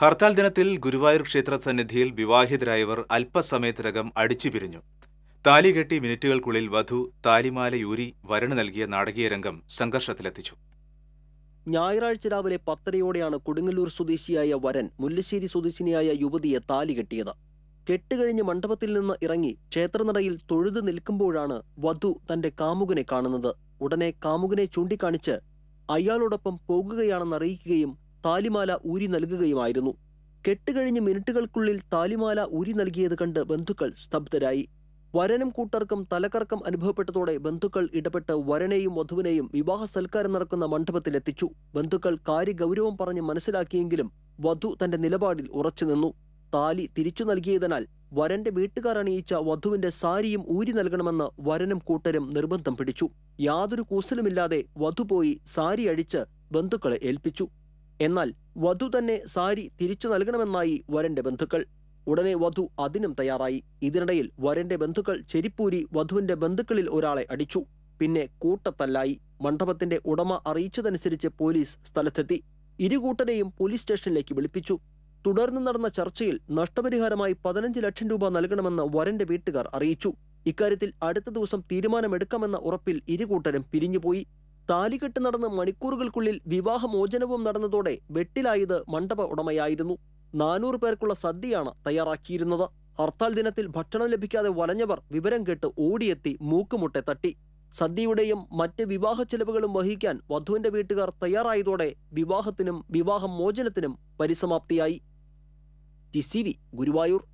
ഹർത്താൽ ദിനത്തിൽ ഗുരുവായൂർ ക്ഷേത്ര സന്നിധിയിൽ വിവാഹിതരായവർ അല്പസമയത്തിനകം അടിച്ചുപിരിഞ്ഞു താലികെട്ടി മിനിറ്റുകൾക്കുള്ളിൽ വധു താലിമാലയൂരി വരണ് നൽകിയ നാടകീയ രംഗം സംഘർഷത്തിലെത്തിച്ചു. ഞായറാഴ്ച രാവിലെ പത്തരയോടെയാണ് കൊടുങ്ങല്ലൂർ സ്വദേശിയായ വരൻ മുല്ലശ്ശേരി സ്വദേശിനിയായ യുവതിയെ താലി കെട്ടിയത്. കെട്ടുകഴിഞ്ഞ് മണ്ഡപത്തിൽ നിന്ന് ഇറങ്ങി ക്ഷേത്രനടയിൽ തൊഴുതു നിൽക്കുമ്പോഴാണ് വധു തന്റെ കാമുകനെ കാണുന്നത്. ഉടനെ കാമുകനെ ചൂണ്ടിക്കാണിച്ച് അയാളോടൊപ്പം പോകുകയാണെന്ന് അറിയിക്കുകയും താലിമാല ഊരി നൽകുകയുമായിരുന്നു. കെട്ടുകഴിഞ്ഞ് മിനിറ്റുകൾക്കുള്ളിൽ താലിമാല ഊരി നൽകിയത് കണ്ട് ബന്ധുക്കൾ സ്തബ്ധരായി. വരനും കൂട്ടർക്കും തലക്കറക്കം അനുഭവപ്പെട്ടതോടെ ബന്ധുക്കൾ ഇടപെട്ട് വരനെയും വധുവിനെയും വിവാഹ സൽക്കാരം നടക്കുന്ന മണ്ഡപത്തിലെത്തിച്ചു. ബന്ധുക്കൾ കാര്യഗൗരവം പറഞ്ഞ് മനസ്സിലാക്കിയെങ്കിലും വധു തന്റെ നിലപാടിൽ ഉറച്ചു നിന്നു. താലി തിരിച്ചു നൽകിയതിനാൽ വരന്റെ വീട്ടുകാർ അണിയിച്ച വധുവിന്റെ സാരിയും ഊരി നൽകണമെന്ന് വരനും കൂട്ടരും നിർബന്ധം പിടിച്ചു. യാതൊരു കൂസലുമില്ലാതെ വധു പോയി സാരി അഴിച്ച് ബന്ധുക്കളെ ഏൽപ്പിച്ചു. എന്നാൽ വധു തന്നെ സാരി തിരിച്ചു നൽകണമെന്നായി വരന്റെ ബന്ധുക്കൾ. ഉടനെ വധു അതിനും തയ്യാറായി. ഇതിനിടയിൽ വരന്റെ ബന്ധുക്കൾ ചെരിപ്പൂരി വധുവിന്റെ ബന്ധുക്കളിൽ ഒരാളെ അടിച്ചു. പിന്നെ കൂട്ടത്തല്ലായി. മണ്ഡപത്തിന്റെ ഉടമ അറിയിച്ചതനുസരിച്ച് പോലീസ് സ്ഥലത്തെത്തി. ഇരുകൂട്ടരെയും പോലീസ് സ്റ്റേഷനിലേക്ക് വിളിപ്പിച്ചു. തുടർന്ന് നടന്ന ചർച്ചയിൽ നഷ്ടപരിഹാരമായി പതിനഞ്ച് ലക്ഷം രൂപ നൽകണമെന്ന് വരന്റെ വീട്ടുകാർ അറിയിച്ചു. ഇക്കാര്യത്തിൽ അടുത്ത ദിവസം തീരുമാനമെടുക്കാമെന്ന ഉറപ്പിൽ ഇരുകൂട്ടരും പിരിഞ്ഞുപോയി. താലികെട്ട് നടന്ന് മണിക്കൂറുകൾക്കുള്ളിൽ വിവാഹമോചനവും നടന്നതോടെ വെട്ടിലായത് മണ്ഡപ ഉടമയായിരുന്നു. നാനൂറ് പേർക്കുള്ള സദ്യയാണ് തയ്യാറാക്കിയിരുന്നത്. ഹർത്താൽ ദിനത്തിൽ ഭക്ഷണം ലഭിക്കാതെ വലഞ്ഞവർ വിവരം കേട്ട് ഓടിയെത്തി മൂക്കുമുട്ടെ തട്ടി. സദ്യയുടെയും മറ്റ് വിവാഹ ചെലവുകളും വഹിക്കാൻ വധുവിന്റെ വീട്ടുകാർ തയ്യാറായതോടെ വിവാഹത്തിനും വിവാഹമോചനത്തിനും പരിസമാപ്തിയായി. ടി ഗുരുവായൂർ.